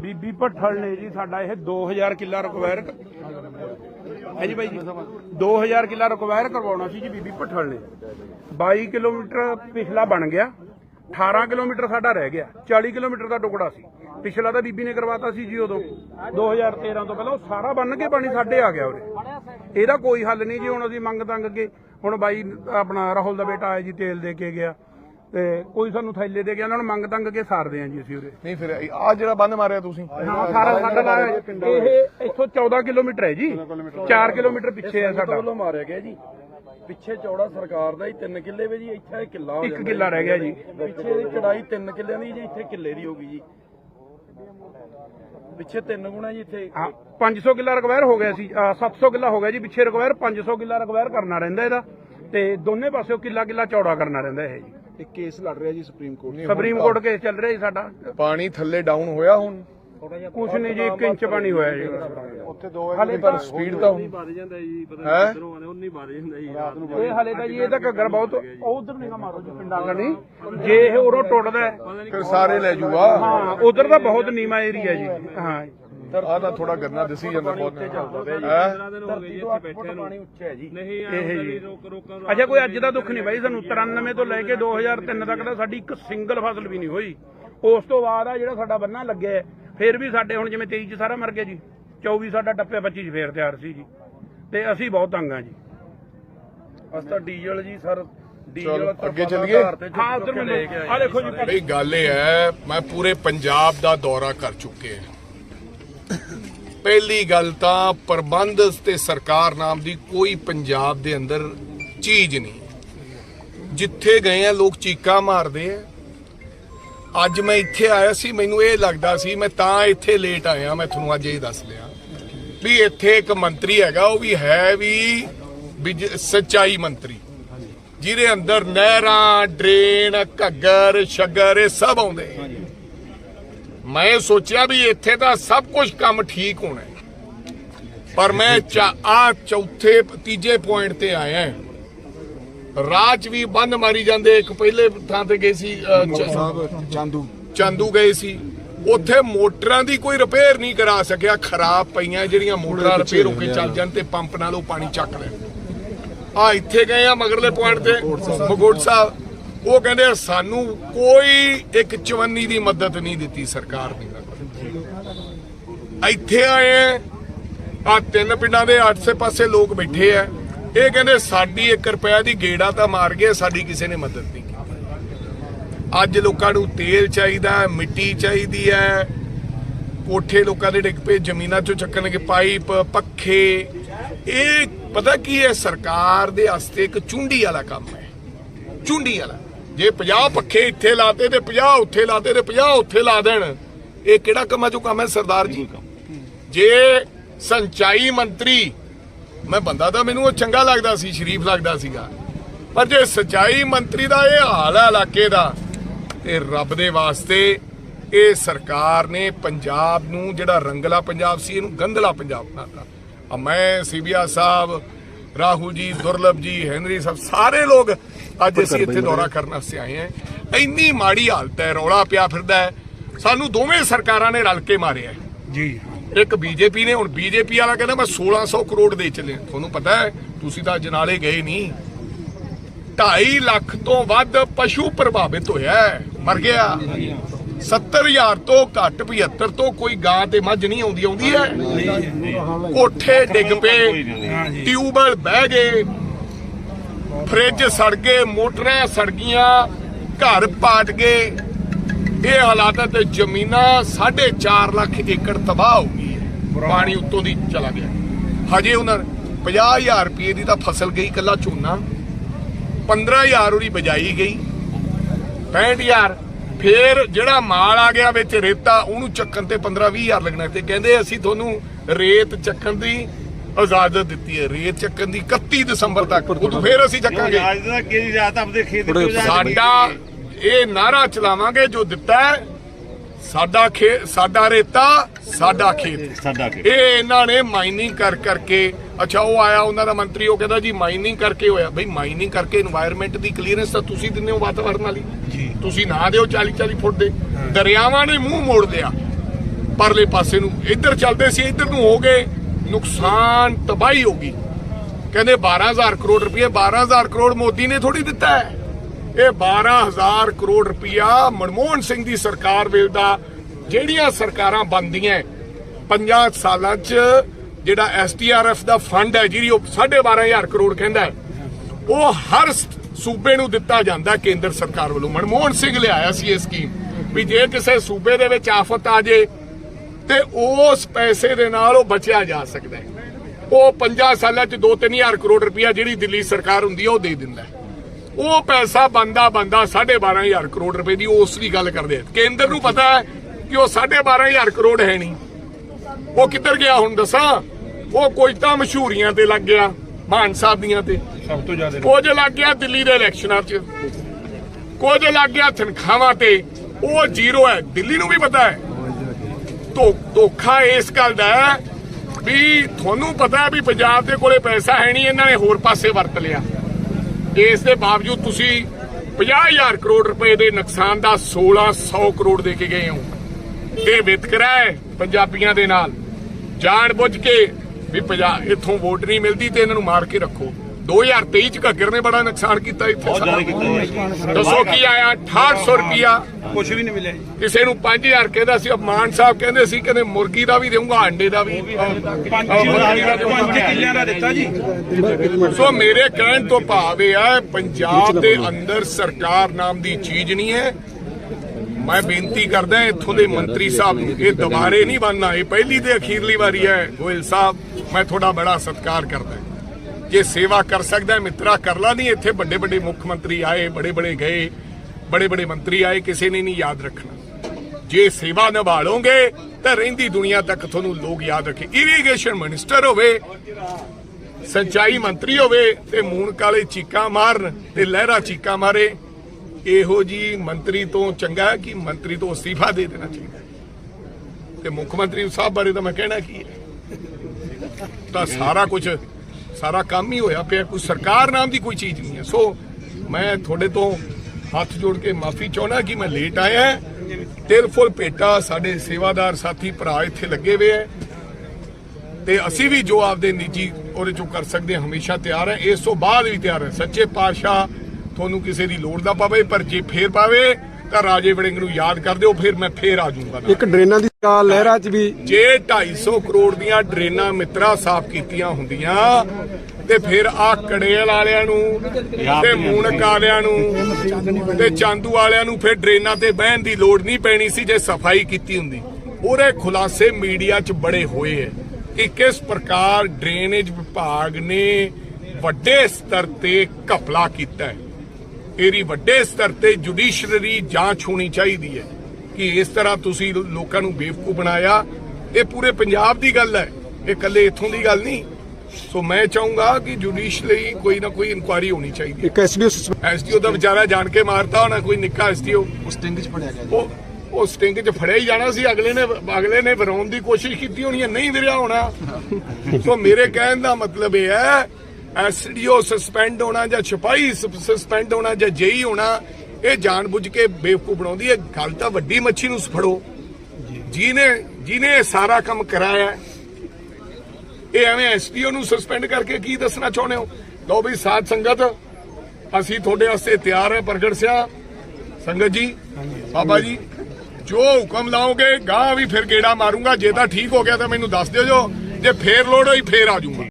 ਬੀਬੀ ਭੱਠਲ ਨੇ ਜੀ, ਸਾਡਾ ਇਹ 2000 ਕਿੱਲਾ ਰਿਕਵਾਇਰ ਹੈ ਜੀ ਬਾਈ ਜੀ? 2000 ਕਿੱਲਾ ਰਿਕਵਾਇਰ ਕਰਵਾਉਣਾ ਸੀ ਜੀ ਬੀਬੀ ਭੱਠਲ ਨੇ। 22 ਕਿਲੋਮੀਟਰ ਪਿਛਲਾ ਬਣ ਗਿਆ 18 ਕਿਲੋਮੀਟਰ ਸਾਡਾ ਰਹਿ ਗਿਆ 40 ਕਿਲੋਮੀਟਰ ਦਾ ਟੁਕੜਾ ਸੀ। ਪਿਛਲਾ ਤਾਂ ਬੀਬੀ ਨੇ ਕਰਵਾਤਾ ਸੀ ਜੀ ਉਦੋਂ। 2013 ਤੋਂ ਪਹਿਲਾਂ ਉਹ ਸਾਰਾ ਬੰਨ ਕੇ ਪਾਣੀ ਸਾਡੇ ਆ ਗਿਆ ਉਰੇ। ਇਹਦਾ ਕੋਈ ਹੱਲ ਨਹੀਂ ਜੀ, ਹੁਣ ਅਸੀਂ ਮੰਗ ਤੰਗ ਕੇ ਹੁਣ ਬਾਈ ਆਪਣਾ ਰਾਹੁਲ ਦਾ ਬੇਟਾ ਆਇਆ ਜੀ, ਤੇਲ ਦੇ ਕੇ ਗਿਆ। ਤੇ ਕੋਈ ਸਾਨੂੰ ਥੈਲੇ ਦੇ ਗਿਆ ਉਹਨਾਂ ਨੂੰ ਮੰਗ ਤੰਗ ਕੇ ਸਾਰਦੇ ਆ ਜੀ ਅਸੀਂ ਉਰੇ। ਨਹੀਂ ਫਿਰ ਆ ਜਿਹੜਾ ਬੰਦ ਮਾਰਿਆ ਤੁਸੀਂ? ਹਾਂ ਸਾਰਾ ਸਾਡਾ ਲਾਇਆ ਇਹ ਇੱਥੋਂ 14 ਕਿਲੋਮੀਟਰ ਹੈ ਜੀ। 4 ਕਿਲੋਮੀਟਰ ਪਿੱਛੇ ਹੈ ਸਾਡਾ। ਵੱਲੋਂ ਮਾਰਿਆ ਗਿਆ ਜੀ। ਪਿੱਛੇ ਚੌੜਾ ਸਰਕਾਰ ਦਾ ਹੀ 3 ਕਿੱਲੇ ਵੇ ਜੀ ਇੱਥੇ ਕਿੱਲਾ ਹੋ ਇੱਕ ਜਾਂਦਾ ਕਿੱਲਾ ਰਹਿ ਗਿਆ ਜੀ। ਪਿੱਛੇ ਦੀ ਚੜਾਈ 3 ਕਿੱਲਿਆਂ ਦੀ ਜੀ ਇੱਥੇ ਕਿੱਲੇ ਦੀ ਹੋ ਗਈ ਜੀ। ਪਿੱਛੇ 3 ਗੁਣਾ ਜੀ ਇੱਥੇ। ਹਾਂ 500 ਕਿੱਲਾ ਰਿਕਵਾਇਰ ਹੋ ਗਿਆ ਸੀ। ਅ, 700 ਕਿੱਲਾ ਹੋ ਗਿਆ ਜੀ। ਪਿੱਛੇ ਰਿਕਵਾਇਰ 500 ਕਿੱਲਾ ਰਿਕਵਾਇਰ ਕਰਨਾ ਰਹਿੰਦਾ ਇਹਦਾ। ਤੇ ਦੋਨੇ ਪਾਸਿਓਂ ਕਿੱਲਾ ਕਿੱਲਾ ਚੌੜਾ ਕਰਨਾ ਰਹਿੰਦਾ ਇਹ ਜੀ। ਇੱਕ ਕੇਸ ਲੜ ਰਿਹਾ ਜੀ supreme court supreme court case ਚੱਲ ਰਿਹਾ ਜੀ ਸਾਡਾ। ਪਾਣੀ ਥੱਲੇ ਡਾਊਨ ਹੋਇਆ ਹੁਣ। ਕੁਛ ਨਹੀਂ ਜੀ 1 ਇੰਚ ਪਾਣੀ ਹੋਇਆ ਜੀ। ਉੱਥੇ ਦੋ ਹਲੇ ਪਰ ਸਪੀਡ ਤਾਂ ਹੁਣ ਵੱਧ ਜਾਂਦਾ ਜੀ ਪਤਾ ਹੈ? ਕਿੱਧਰੋਂ ਆਉਂਦੇ ਉਨੀ ਵੱਧ ਜਾਂਦਾ ਜੀ ਰਾਤ ਨੂੰ ਇਹ ਹਲੇ ਤਾਂ ਜੀ ਇਹ ਤਾਂ ਘੱਗਰ ਬਹੁਤ ਉਹ ਉਧਰ ਨਿਗਾ ਮਾਰੋ ਜੀ ਪਿੰਡਾਂ ਕਣੀ ਜੇ ਇਹ ਉਰੋਂ ਟੁੱਟਦਾ ਹੈ, ਫਿਰ ਸਾਰੇ ਲੈ ਜੂਗਾ। ਹਾਂ ਉਧਰ ਤਾਂ ਬਹੁਤ ਨੀਮਾ ਏਰੀਆ ਜੀ। ਹਾਂ। ਆ ਤਾਂ ਥੋੜਾ ਗੰਨਾ ਦਿਸੀ ਜਾਂਦਾ ਬਹੁਤ। ਹੈ? ਦਿਨ ਹੋ ਗਏ ਜੀ ਇੱਥੇ ਬੈਠੇ ਨੂੰ ਪਾਣੀ ਉੱਚਾ ਹੈ ਜੀ। ਨਹੀਂ ਇਹ ਜੀ। ਰੋਕ ਰੋਕਾਂ ਅੱਛਾ ਕੋਈ ਅੱਜ ਦਾ ਦੁੱਖ ਨਹੀਂ ਬਾਈ ਸਾਨੂੰ? 93 ਤੋਂ ਲੈ ਕੇ 2003 ਤੱਕ ਦਾ ਸਾਡੀ ਇੱਕ ਸਿੰਗਲ ਫਸਲ ਵੀ ਨਹੀਂ ਹੋਈ। ਉਸ ਤੋਂ ਬਾਅਦ ਆ ਜਿਹੜਾ ਸਾਡਾ ਬੰਨਾ ਲੱਗਿਆ ਹੈ, ਫਿਰ ਵੀ ਸਾਡੇ ਹੁਣ ਜਿਵੇਂ 23 ਚ ਸਾਰਾ ਮਰ ਗਿਆ ਜੀ। 24 ਸਾਡਾ ਟੱਪਿਆ 25 ਚ ਫੇਰ ਤਿਆਰ ਸੀ ਜੀ। ਤੇ ਅਸੀਂ ਬਹੁਤ ਤੰਗ ਆ ਜੀ। ਅਸਤਾ ਡੀਜ਼ਲ ਜੀ ਸਰ ਚਲੋ, ਡੀਜ਼ਲ ਅੱਗੇ ਚੱਲੀਏ? ਹਾਂ ਉਧਰ ਮੈਨੂੰ ਆ ਦੇਖੋ ਜੀ ਬਈ ਗੱਲ ਇਹ ਹੈ ਮੈਂ ਪੂਰੇ ਪੰਜਾਬ ਦਾ ਦੌਰਾ ਕਰ ਚੁੱਕੇ ਹਾਂ। ਪਹਿਲੀ ਗੱਲ ਤਾਂ ਪ੍ਰਬੰਧ ਤੇ ਸਰਕਾਰ ਨਾਮ ਦੀ ਕੋਈ ਪੰਜਾਬ ਦੇ ਅੰਦਰ ਚੀਜ਼ ਨਹੀਂ। ਜਿੱਥੇ ਗਏ ਆ, ਲੋਕ ਚੀਕਾਂ ਮਾਰਦੇ ਆ। ਅੱਜ ਮੈਂ ਇੱਥੇ ਆਇਆ ਸੀ, ਮੈਨੂੰ ਇਹ ਲੱਗਦਾ ਸੀ, ਮੈਂ ਤਾਂ ਇੱਥੇ ਲੇਟ ਆਇਆ, ਮੈਂ ਤੁਹਾਨੂੰ ਅੱਜ ਇਹ ਦੱਸ ਲਿਆ ਵੀ ਇੱਥੇ ਇੱਕ ਮੰਤਰੀ ਹੈਗਾ, ਉਹ ਵੀ ਹੈ ਵੀ ਸੱਚਾਈ ਮੰਤਰੀ। ਜਿਹਦੇ ਅੰਦਰ ਨਹਿਰਾਂ, ਡਰੇਨ, ਘੱਗਰ, ਸ਼ੱਗਰ, ਇਹ ਸਭ ਆਉਂਦੇ। ਮੈਂ ਸੋਚਿਆ ਵੀ ਇੱਥੇ ਤਾਂ ਸਭ ਕੁਝ ਕੰਮ ਠੀਕ ਹੋਣਾ ਹੈ। ਪਰ ਮੈਂ ਆ ਚੌਥੇ ਤੀਜੇ ਪੁਆਇੰਟ ਤੇ ਆਇਆ 'ਚ ਵੀ ਬੰਦ ਮਾਰੀ ਜਾਂਦੇ। ਇੱਕ ਪਹਿਲੇ ਥਾਂ ਤੇ ਗਏ ਸੀ ਚਾਂਦੂ। ਚਾਂਦੂ ਗਏ ਸੀ। ਉੱਥੇ ਮੋਟਰਾਂ ਦੀ ਕੋਈ ਰਿਪੇਅਰ ਨਹੀਂ ਕਰਾ ਸਕਿਆ। ਖਰਾਬ ਪਈਆਂ ਜਿਹੜੀਆਂ ਮੋਟਰਾਂ ਰਿਪੇਅਰ ਹੋ ਕੇ ਚੱਲ ਜਾਣ ਤੇ ਪੰਪ ਨਾਲ ਉਹ ਪਾਣੀ ਚੱਕ ਲੈਣ ਆ ਇੱਥੇ ਗਏ ਆ ਮਗਰਲੇ ਪੁਆਇੰਟ ਤੇ। ਮਗੋੜ ਸਾਹਿਬ ਉਹ ਕਹਿੰਦੇ ਸਾਨੂੰ ਕੋਈ ਇੱਕ ਚਵੰਨੀ ਦੀ ਮਦਦ ਨਹੀਂ ਦਿੱਤੀ ਸਰਕਾਰ ਨੇ। ਇੱਥੇ ਆਏ ਆ ਤਿੰਨ ਪਿੰਡਾਂ ਦੇ ਆਸੇ ਪਾਸੇ ਲੋਕ ਬੈਠੇ ਆ। ਇਹ ਕਹਿੰਦੇ, ਸਾਡੀ 1 ਰੁਪਿਆ ਦੀ ਗੇੜਾ ਤਾਂ ਮਾਰ ਗਏ ਸਾਡੀ ਕਿਸੇ ਨੇ ਮਦਦ ਨਹੀਂ ਕੀਤੀ। ਅੱਜ ਲੋਕਾਂ ਨੂੰ ਤੇਲ ਚਾਹੀਦਾ, ਮਿੱਟੀ ਚਾਹੀਦੀ ਹੈ। ਕੋਠੇ ਲੋਕਾਂ ਦੇ ਡਿੱਗ ਪਏ, ਜ਼ਮੀਨਾਂ ਚੋਂ ਚੱਕਣਗੇ ਪਾਈਪ, ਪੱਖੇ। ਇਹ ਪਤਾ ਕੀ ਹੈ, ਸਰਕਾਰ ਦੇ ਵਾਸਤੇ ਇੱਕ ਚੁੰਡੀ ਵਾਲਾ ਕੰਮ ਹੈ। ਚੁੰਡੀ ਵਾਲਾ। ਜੇ 50 ਪੱਖੇ ਇੱਥੇ ਲਾਤੇ ਤੇ 50 ਉੱਥੇ ਲਾਤੇ ਤੇ 50 ਉੱਥੇ ਲਾ ਦੇਣ, ਇਹ ਕਿਹੜਾ ਕੰਮਾਂ ਚੋਂ ਕੰਮ ਹੈ? ਸਰਦਾਰ ਜੀ। ਜੇ ਸੰਚਾਈ ਮੰਤਰੀ, ਮੈਂ ਬੰਦਾ ਤਾਂ ਮੈਨੂੰ ਉਹ ਚੰਗਾ ਲੱਗਦਾ ਸੀ, ਸ਼ਰੀਫ ਲੱਗਦਾ ਸੀਗਾ। ਪਰ ਜੇ ਸਚਾਈ ਮੰਤਰੀ ਦਾ ਇਹ ਹਾਲ ਹੈ ਇਲਾਕੇ ਦਾ, ਤੇ ਰੱਬ ਦੇ ਵਾਸਤੇ ਇਹ ਸਰਕਾਰ ਨੇ ਪੰਜਾਬ ਨੂੰ ਜਿਹੜਾ ਰੰਗਲਾ ਪੰਜਾਬ ਸੀ, ਇਹਨੂੰ ਗੰਧਲਾ ਪੰਜਾਬ ਬਣਾਤਾ। ਆ ਮੈਂ, ਸੀਬੀਆ ਸਾਹਿਬ, ਰਾਹੁਲ ਜੀ, ਦੁਰਲਭ ਜੀ, ਹੈਨਰੀ ਸਾਹਿਬ, ਸਾਰੇ ਲੋਕ ਅੱਜ ਅਸੀਂ ਇੱਥੇ ਦੌਰਾ ਕਰਨ ਵਾਸਤੇ ਆਏ ਹਾਂ। ਇੰਨੀ ਮਾੜੀ ਹਾਲਤ ਹੈ ਰੌਲਾ ਪਿਆ ਫਿਰਦਾ ਹੈ। ਸਾਨੂੰ ਦੋਵੇਂ ਸਰਕਾਰਾਂ ਨੇ ਰਲ ਕੇ ਮਾਰਿਆ ਜੀ। ਇੱਕ ਬੀਜੇਪੀ ਨੇ ਹੁਣ ਬੀਜੇਪੀ ਵਾਲਾ ਕਹਿੰਦਾ ਮੈਂ 1600 ਕਰੋੜ ਦੇ ਚੱਲੇ ਤੁਹਾਨੂੰ ਪਤਾ ਹੈ ਤੁਸੀਂ ਤਾਂ ਜਨਾਲੇ ਗਏ ਨਹੀਂ। 2.5 ਲੱਖ ਤੋਂ ਵੱਧ ਪਸ਼ੂ ਪ੍ਰਭਾਵਿਤ ਹੋਇਆ ਮਰ ਗਿਆ। 70000 ਤੋਂ ਘੱਟ 75 ਤੋਂ ਕੋਈ ਗਾਂ ਤੇ ਮੱਝ ਨਹੀਂ ਆਉਂਦੀ ਆਉਂਦੀ ਹੈ। ਕੋਠੇ ਡਿੱਗ ਪਏ। ਟਿਊਬਲ ਬਹਿ ਗਏ। ਫ੍ਰਿਜ ਸੜ ਗਏ ਮੋਟਰਾਂ ਸੜ ਗਈਆਂ ਘਰ ਪਾਟ ਗਏ। ਇਹ ਹਾਲਾਤ ਹੈ ਤੇ ਜ਼ਮੀਨਾਂ 4.5 ਲੱਖ ਏਕੜ ਤਬਾਹ ਹੋ ਗਈ ਪਾਣੀ ਉੱਤੋਂ ਦੀ ਚਲਾ ਗਿਆ। ਹਜੇ ਉਹਨਾਂ 50000 ਰੁਪਏ ਦੀ ਤਾਂ ਫਸਲ ਗਈ ਕੱਲਾ ਝੋਨਾ। 15000 ਉਹਦੀ ਬਜਾਈ ਗਈ। 65000 ਫੇਰ ਜਿਹੜਾ ਮਾਲ ਆ ਗਿਆ ਵਿੱਚ ਰੇਤਾ ਉਹਨੂੰ ਚੱਕਣ ਤੇ 15-20000 ਲੱਗਣਾ। ਤੇ ਕਹਿੰਦੇ ਅਸੀਂ ਤੁਹਾਨੂੰ ਰੇਤ ਚੱਕਣ ਦੀ ਇਜਾਜ਼ਤ ਦਿੱਤੀ ਹੈ ਰੇਤ ਚੱਕਣ ਦੀ 31 ਦਸੰਬਰ ਤੱਕ ਉਹ ਫੇਰ ਅਸੀਂ ਚੱਕਾਂਗੇ। ਸਾਡਾ ਇਹ ਨਾਰਾ ਚਲਾਵਾਂਗੇ ਜੋ ਦਿੱਤਾ ਹੈ ਸਾਡਾ ਖੇਤ ਸਾਡਾ ਰੇਤਾ ਸਾਡਾ ਖੇਤ। ਸਾਡਾ ਖੇਤ। ਇਹ ਇਹਨਾਂ ਨੇ ਮਾਈਨਿੰਗ ਕਰ ਕਰਕੇ ਅੱਛਾ ਉਹ ਆਇਆ ਉਹਨਾਂ ਦਾ ਮੰਤਰੀ ਉਹ ਕਹਿੰਦਾ ਜੀ ਮਾਈਨਿੰਗ ਕਰਕੇ ਹੋਇਆ। ਬਈ ਮਾਈਨਿੰਗ ਕਰਕੇ এনवायरमेंਟ ਦੀ ਕਲੀਅਰੈਂਸ ਤਾਂ ਤੁਸੀਂ ਦਿੰਦੇ ਹੋ ਵਾਤਾਵਰਨ ਵਾਲੀ। ਜੀ। ਤੁਸੀਂ ਨਾ ਦਿਓ 40 40 ਫੁੱਟ ਦੇ। ਦਰਿਆਵਾਂ ਨੇ ਮੂੰਹ ਮੋੜ ਲਿਆ। ਪਰਲੇ ਪਾਸੇ ਨੂੰ। ਇੱਧਰ ਚੱਲਦੇ ਸੀ ਇੱਧਰ ਨੂੰ ਹੋ ਗਏ। ਨੁਕਸਾਨ ਤਬਾਹੀ ਹੋ ਗਈ। ਕਹਿੰਦੇ 12000 ਕਰੋੜ ਰੁਪਏ 12000 ਕਰੋੜ ਮੋਦੀ ਨੇ ਥੋੜੀ ਦਿੱਤਾ ਹੈ। ਇਹ 12000 ਕਰੋੜ ਰੁਪਇਆ ਮਨਮੋਹਨ ਸਿੰਘ ਦੀ ਸਰਕਾਰ ਵੇਲੇ ਦਾ ਜਿਹੜੀਆਂ ਸਰਕਾਰਾਂ ਬਣਦੀਆਂ 50 ਸਾਲਾਂ 'ਚ ਜਿਹੜਾ ਐਸਟੀਆਰਐਫ ਦਾ ਫੰਡ ਹੈ ਜਿਹੜੀ ਉਹ 12500 ਕਰੋੜ ਕਹਿੰਦਾ ਹੈ, ਉਹ ਹਰ ਸੂਬੇ ਨੂੰ ਦਿੱਤਾ ਜਾਂਦਾ ਕੇਂਦਰ ਸਰਕਾਰ ਵੱਲੋਂ। ਮਨਮੋਹਨ ਸਿੰਘ ਲਿਆਇਆ ਸੀ ਇਹ ਸਕੀਮ ਵੀ ਜੇ ਕਿਸੇ ਸੂਬੇ ਦੇ ਵਿੱਚ ਆਫਤ ਆ ਜੇ ਤੇ ਉਸ ਪੈਸੇ ਦੇ ਨਾਲ ਉਹ ਬਚਿਆ ਜਾ ਸਕਦਾ ਹੈ। ਉਹ 50 ਸਾਲਾਂ 'ਚ 2-3000 ਕਰੋੜ ਰੁਪਇਆ ਜਿਹੜੀ ਦਿੱਲੀ ਸਰਕਾਰ ਹੁੰਦੀ ਹੈ ਉਹ ਦੇ ਦਿੰਦਾ ਹੈ। ਉਹ ਪੈਸਾ ਬੰਦਾ ਬੰਦਾ 12500 ਕਰੋੜ ਰੁਪਏ ਦੀ ਉਸ ਦੀ ਗੱਲ ਕਰਦੇ ਆ। ਕੇਂਦਰ ਨੂੰ ਪਤਾ ਹੈ ਕਿ ਉਹ 12500 ਕਰੋੜ ਹੈ ਨਹੀਂ। ਉਹ ਕਿੱਧਰ ਗਿਆ ਹੁਣ ਦੱਸਾਂ? ਉਹ ਕੁਝ ਤਾਂ ਮਸ਼ਹੂਰੀਆਂ ਤੇ ਲੱਗ ਗਿਆ ਮਾਨ ਸਾਹਿਬ ਦੀਆਂ ਤੇ। ਸਭ ਤੋਂ ਜ਼ਿਆਦਾ ਕੁਝ ਲੱਗ ਗਿਆ ਦਿੱਲੀ ਦੇ ਇਲੈਕਸ਼ਨਾਂ 'ਚ। ਕੁਝ ਲੱਗ ਗਿਆ ਤਨਖਾਹਾਂ ਤੇ। ਉਹ ਜ਼ੀਰੋ ਹੈ। ਦਿੱਲੀ ਨੂੰ ਵੀ ਪਤਾ ਹੈ। ਧੋਖਾ ਇਸ ਗੱਲ ਦਾ ਵੀ ਤੁਹਾਨੂੰ ਪਤਾ ਵੀ ਪੰਜਾਬ ਦੇ ਕੋਲੇ ਪੈਸਾ ਹੈ ਨਹੀਂ, ਇਹਨਾਂ ਨੇ ਹੋਰ ਪਾਸੇ ਵਰਤ ਲਿਆ। ਇਸ ਦੇ ਬਾਵਜੂਦ ਤੁਸੀਂ 50000 ਕਰੋੜ ਰੁਪਏ ਦੇ ਨੁਕਸਾਨ ਦਾ 1600 ਕਰੋੜ ਦੇ ਕੇ ਗਏ ਹੋ। ਇਹ ਵਿਤਕਰਾ ਹੈ ਪੰਜਾਬੀਆਂ ਦੇ ਨਾਲ। ਜਾਣ ਬੁੱਝ ਕੇ ਵੀ ਪੰਜਾਬ ਇੱਥੋਂ ਵੋਟ ਨਹੀਂ ਮਿਲਦੀ ਤੇ ਇਹਨਾਂ ਨੂੰ ਮਾਰ ਕੇ ਰੱਖੋ। 2023 ਚ ਘੱਗਰ ਨੇ ਬੜਾ ਨੁਕਸਾਨ ਕੀਤਾ ਇੱਥੇ। ਦੱਸੋ ਕੀ ਆਇਆ? 6800 ਰੁਪਿਆ ਕੁਝ ਵੀ ਨਹੀਂ ਮਿਲਿਆ ਕਿਸੇ ਨੂੰ 5000 ਕਹਿੰਦਾ ਸੀ ਮਾਨ ਸਾਹਿਬ ਕਹਿੰਦੇ ਸੀ ਕਹਿੰਦੇ ਮੁਰਗੀ ਦਾ ਵੀ ਦੇਊਂਗਾ ਅੰਡੇ ਦਾ ਵੀ। ਪੰਜ ਕਿੱਲਿਆਂ ਦਾ ਦਿੱਤਾ ਜੀ। ਸੋ ਮੇਰੇ ਕਹਿਣ ਤੋਂ ਭਾਵ ਇਹ ਹੈ ਪੰਜਾਬ ਦੇ ਅੰਦਰ ਸਰਕਾਰ ਨਾਮ ਦੀ ਚੀਜ਼ ਨਹੀਂ ਹੈ। ਮੈਂ ਬੇਨਤੀ ਕਰਦਾ ਇੱਥੋਂ ਦੇ ਮੰਤਰੀ ਸਾਹਿਬ ਨੂੰ ਇਹ ਦੁਬਾਰੇ ਨਹੀਂ ਬਣਨਾ। ਇਹ ਪਹਿਲੀ ਤੇ ਅਖੀਰਲੀ ਵਾਰੀ ਹੈ ਗੋਇਲ ਸਾਹਿਬ ਮੈਂ ਤੁਹਾਡਾ ਬੜਾ ਸਤਿਕਾਰ ਕਰਦਾ। ਜੇ ਸੇਵਾ ਕਰ ਸਕਦਾ ਹੈ, ਮਿੱਤਰਾ ਕਰ ਲਾ ਨਹੀਂ ਇੱਥੇ ਵੱਡੇ ਵੱਡੇ ਮੁੱਖ ਮੰਤਰੀ ਆਏ ਬੜੇ ਬੜੇ ਗਏ ਬੜੇ ਬੜੇ ਮੰਤਰੀ ਆਏ ਕਿਸੇ ਨੇ ਨਹੀਂ ਯਾਦ ਰੱਖਣਾ। ਜੇ ਸੇਵਾ ਨਿਭਾਲੋਗੇ ਤਾਂ ਰਹਿੰਦੀ ਦੁਨੀਆ ਤੱਕ ਤੁਹਾਨੂੰ ਲੋਕ ਯਾਦ ਰੱਖੇ। ਇਰੀਗੇਸ਼ਨ ਮਿਨਿਸਟਰ ਹੋਵੇ ਸਿੰਚਾਈ ਮੰਤਰੀ ਹੋਵੇ ਤੇ ਮੂਨ ਕਾਲੇ ਚੀਕਾਂ ਮਾਰਨ ਤੇ ਲਹਿਰਾ ਚੀਕਾਂ ਮਾਰੇ ਇਹੋ ਜੀ ਮੰਤਰੀ ਤੋਂ ਚੰਗਾ ਕਿ ਮੰਤਰੀ ਤੋਂ ਅਸਤੀਫਾ ਦੇ ਦੇਣਾ ਚਾਹੀਦਾ ਤੇ ਮੁੱਖ ਮੰਤਰੀ ਸਾਹਿਬ ਬਾਰੇ ਤਾਂ ਮੈਂ ਕਹਿਣਾ ਕੀ ਹੈ? ਤਾਂ ਸਾਰਾ ਕੁਝ ਸਾਰਾ ਕੰਮ ਹੀ ਹੋਇਆ ਪਿਆ, ਕੋਈ ਸਰਕਾਰ ਨਾਮ ਦੀ ਕੋਈ ਚੀਜ਼ ਨਹੀਂ ਹੈ। ਸੋ ਮੈਂ ਤੁਹਾਡੇ ਤੋਂ ਹੱਥ ਜੋੜ ਕੇ ਮਾਫੀ ਚਾਹਣਾ ਕਿ ਮੈਂ ਲੇਟ ਆਇਆ ਤਿਲ ਫੁੱਲ ਭੇਟਾ ਸਾਡੇ ਸੇਵਾਦਾਰ ਸਾਥੀ ਭਰਾ ਇੱਥੇ ਲੱਗੇ ਹੋਏ ਹੈ। ਤੇ ਅਸੀਂ ਵੀ ਜੋ ਆਪਦੇ ਨਿੱਜੀ ਉਹਦੇ ਚੋਂ ਕਰ ਸਕਦੇ ਹਾਂ, ਹਮੇਸ਼ਾ ਤਿਆਰ ਹੈ। ਇਸ ਤੋਂ ਬਾਅਦ ਵੀ ਤਿਆਰ ਹੈ। ਸੱਚੇ ਪਾਤਸ਼ਾਹ ਤੁਹਾਨੂੰ ਕਿਸੇ ਦੀ ਲੋੜ ਨਾ ਪਵੇ, ਪਰ ਜੇ ਫੇਰ ਪਾਵੇ ਤਾਂ ਰਾਜੇ ਵੜਿੰਗ ਨੂੰ ਯਾਦ ਕਰ ਦਿਓ, ਫਿਰ ਮੈਂ ਫੇਰ ਆ ਜਾਊਂਗਾ ਇੱਕ ਡਰੇਨਾਂ ਦੀ ਕਾਲ ਲਹਿਰਾ ਚ ਵੀ ਜੇ 250 ਕਰੋੜ ਦੀਆਂ ਡਰੇਨਾਂ ਮਿੱਤਰਾ ਸਾਫ਼ ਕੀਤੀਆਂ ਹੁੰਦੀਆਂ ਤੇ ਫਿਰ ਆ ਕੜੇਲ ਵਾਲਿਆਂ ਨੂੰ ਤੇ ਮੂਨਕ ਵਾਲਿਆਂ ਨੂੰ ਤੇ ਚਾਂਦੂ ਵਾਲਿਆਂ ਨੂੰ ਫਿਰ ਡਰੇਨਾਂ ਤੇ ਬਹਿਣ ਦੀ ਲੋੜ ਨਹੀਂ ਪੈਣੀ ਸੀ ਜੇ ਸਫ਼ਾਈ ਕੀਤੀ ਹੁੰਦੀ। ਉਹਦੇ ਖੁਲਾਸੇ ਮੀਡੀਆ 'ਚ ਬੜੇ ਹੋਏ ਹੈ ਕਿ ਕਿਸ ਪ੍ਰਕਾਰ ਡਰੇਨੇਜ ਵਿਭਾਗ ਨੇ ਵੱਡੇ ਸਤਰ ਤੇ ਘਪਲਾ ਕੀਤਾ ਹੈ ਇਹਦੀ ਵੱਡੇ ਸਤਰ ਤੇ ਜੁਡੀਸ਼ਰੀ ਜਾਂਚ ਹੋਣੀ ਚਾਹੀਦੀ ਹੈ ਕਿ ਇਸ ਤਰ੍ਹਾਂ ਤੁਸੀਂ ਲੋਕਾਂ ਨੂੰ ਬੇਵਕੂਫ ਬਣਾਇਆ। ਇਹ ਪੂਰੇ ਪੰਜਾਬ ਦੀ ਗੱਲ ਹੈ। ਇਹ ਇਕੱਲੇ ਇੱਥੋਂ ਦੀ ਗੱਲ ਨਹੀਂ। ਸੋ ਮੈਂ ਚਾਹੂੰਗਾ ਕਿ ਜੁਡੀਸ਼ਰੀ ਕੋਈ ਨਾ ਕੋਈ ਇਨਕੁਆਇਰੀ ਹੋਣੀ ਚਾਹੀਦੀ ਇੱਕ ਐਸਡੀਓ ਹੈ ਐਸਟੀਓ ਦਾ ਵਿਚਾਰਾ ਜਾਣ ਕੇ ਮਾਰਤਾ ਹੋਣਾ ਕੋਈ ਨਿੱਕਾ ਐਸਟੀਓ ਉਸ ਸਟਿੰਗ ਚ ਫੜਿਆ ਗਿਆ ਉਹ ਉਹ ਸਟਿੰਗ 'ਚ ਫੜਿਆ ਹੀ ਜਾਣਾ ਸੀ। ਅਗਲੇ ਨੇ ਅਗਲੇ ਨੇ ਵਰਾਉਣ ਦੀ ਕੋਸ਼ਿਸ਼ ਕੀਤੀ ਹੋਣੀ ਹੈ ਨਹੀਂ ਵਿਰਿਆ ਹੋਣਾ। ਸੋ ਮੇਰੇ ਕਹਿਣ ਦਾ ਮਤਲਬ ਇਹ ਹੈ ਐਸਡੀਓ ਸਸਪੈਂਡ ਹੋਣਾ ਜਾਂ ਸਿਪਾਹੀ ਸਸਪੈਂਡ ਹੋਣਾ ਜਾਂ ਜੇਈ ਹੋਣਾ ਇਹ ਜਾਣਬੁੱਝ ਕੇ ਬੇਵਕੂਫ ਬਣਾਉਂਦੀ ਹੈ। ਗੱਲ ਤਾਂ ਵੱਡੀ ਮੱਛੀ ਨੂੰ ਫੜੋ। ਜਿਹਨੇ ਜਿਹਨੇ ਸਾਰਾ ਕੰਮ ਕਰਾਇਆ ਇਹ ਐਵੇਂ ਐਸਡੀਓ ਨੂੰ ਸਸਪੈਂਡ ਕਰਕੇ ਕੀ ਦੱਸਣਾ ਚਾਹੁੰਦੇ ਹੋ? ਲਓ ਵੀ ਸਾਧ ਸੰਗਤ ਅਸੀਂ ਤੁਹਾਡੇ ਵਾਸਤੇ ਤਿਆਰ ਹੈ ਪ੍ਰਗਟ ਸਿਆ। ਸੰਗਤ ਜੀ ਬਾਬਾ ਜੀ ਜੋ ਹੁਕਮ ਲਾਓਗੇ ਗਾਂ ਵੀ ਫਿਰ ਗੇੜਾ ਮਾਰੂੰਗਾ। ਜੇ ਤਾਂ ਠੀਕ ਹੋ ਗਿਆ ਤਾਂ ਮੈਨੂੰ ਦੱਸ ਦਿਓ ਜੋ। ਜੇ ਫੇਰ ਲੋੜ ਹੋਈ ਫੇਰ ਆ ਜਾਊਂਗਾ।